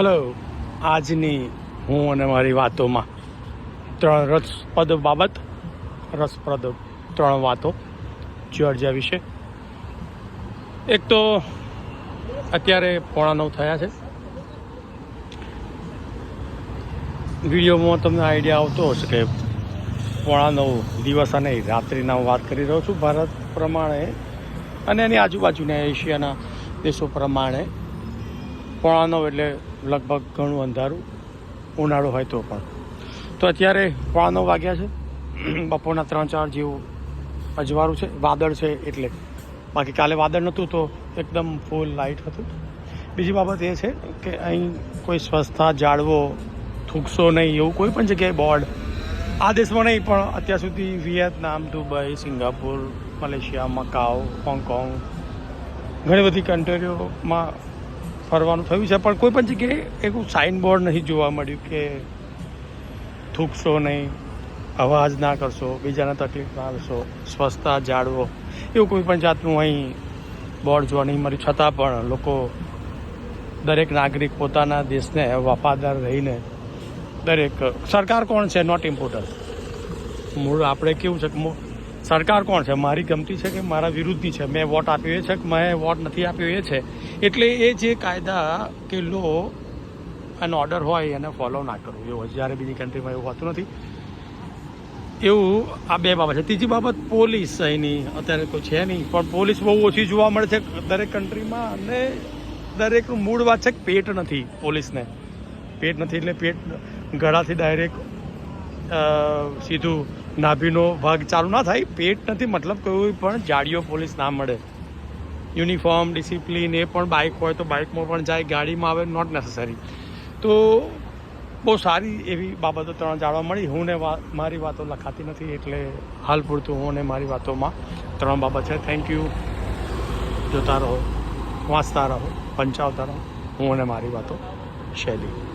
Hello, આજની હું અને મારી વાતોમાં ત્રણ રસપ્રદ બાબત, રસપ્રદ ત્રણ વાતો જ્યોર્જિયા વિશે. એક તો અત્યારે પોણા નવ થયા છે. વિડીયોમાં તમને આઈડિયા આવતો હશે કે પોણા નવ દિવસ અને રાત્રિના હું વાત કરી રહ્યો છું ભારત પ્રમાણે અને એની આજુબાજુના એશિયાના દેશો પ્રમાણે. પોણા નવ એટલે લગભગ ઘણું અંધારું, ઉનાળો હોય તો પણ. તો અત્યારે પોણા નવ વાગ્યા છે. બપોરના ત્રણ ચાર જેવું અજવાળું છે, વાદળ છે એટલે. બાકી કાલે વાદળ નહોતું તો એકદમ ફૂલ લાઇટ હતું. બીજી બાબત એ છે કે અહીં કોઈ સ્વચ્છતા જાળવો, થૂકશો નહીં એવું કોઈ પણ જગ્યાએ બોર્ડ આ દેશમાં નહીં, પણ અત્યાર સુધી Vietnam, Dubai, Singapore, Malaysia, Macau, Hong Kong, ઘણી બધી કન્ટ્રીઓમાં ફરવાનું થયું છે, પણ કોઈ પણ જગ્યાએ એવું સાઇન બોર્ડ નહીં જોવા મળ્યું કે થૂકશો નહીં, અવાજ ના કરશો, બીજાને તકલીફ ના કરશો સ્વચ્છતા જાળવો, એવું કોઈ પણ જાતનું અહીં બોર્ડ જોવા નહીં મળ્યું. છતાં પણ લોકો દરેક નાગરિક પોતાના દેશને વફાદાર રહીને દરેક, સરકાર કોણ છે? નોટ ઇમ્પોર્ટન્ટ મૂળ આપણે કેવું છે? કે સરકાર કોણ છે? મારી ગમતી છે કે મારા વિરુદ્ધની છે. મેં વોટ આપ્યો એ છે કે મેં વોટ નથી આપ્યો એ છે. એટલે એ જે કાયદા કે લો અને ઓર્ડર હોય એને ફોલો ના કરવું એવું જ્યારે બીજી કન્ટ્રીમાં એવું હોતું નથી. એવું આ બે બાબત છે. ત્રીજી બાબત, પોલીસ અહીંની અત્યારે કોઈ છે નહીં, પણ પોલીસ બહુ ઓછી જોવા મળે છે દરેક કન્ટ્રીમાં અને દરેકનું મૂળ વાત છે કે પેટ નથી પોલીસને. પેટ નથી એટલે પેટ ગળાથી ડાયરેક્ટ સીધું નાભીનો ભાગ ચાલુ ના થાય, પેટ નથી, મતલબ કોઈ પણ જાડીઓ પોલીસ ના મળે. યુનિફોર્મ ડિસિપ્લિન એ પણ બાઇક હોય તો બાઇકમાં પણ જાય, ગાડીમાં આવે નોટ નેસેસરી તો બહુ સારી એવી બાબતો ત્રણ જાણવા મળી. હું ને મારી વાતો લખાતી નથી, એટલે હાલ પૂરતું હું ને મારી વાતોમાં ત્રણ બાબત છે. થેન્ક યુ જોતા રહો, વાંચતા રહો, પંચાવતા રહો. હું અને મારી વાતો શૈલી.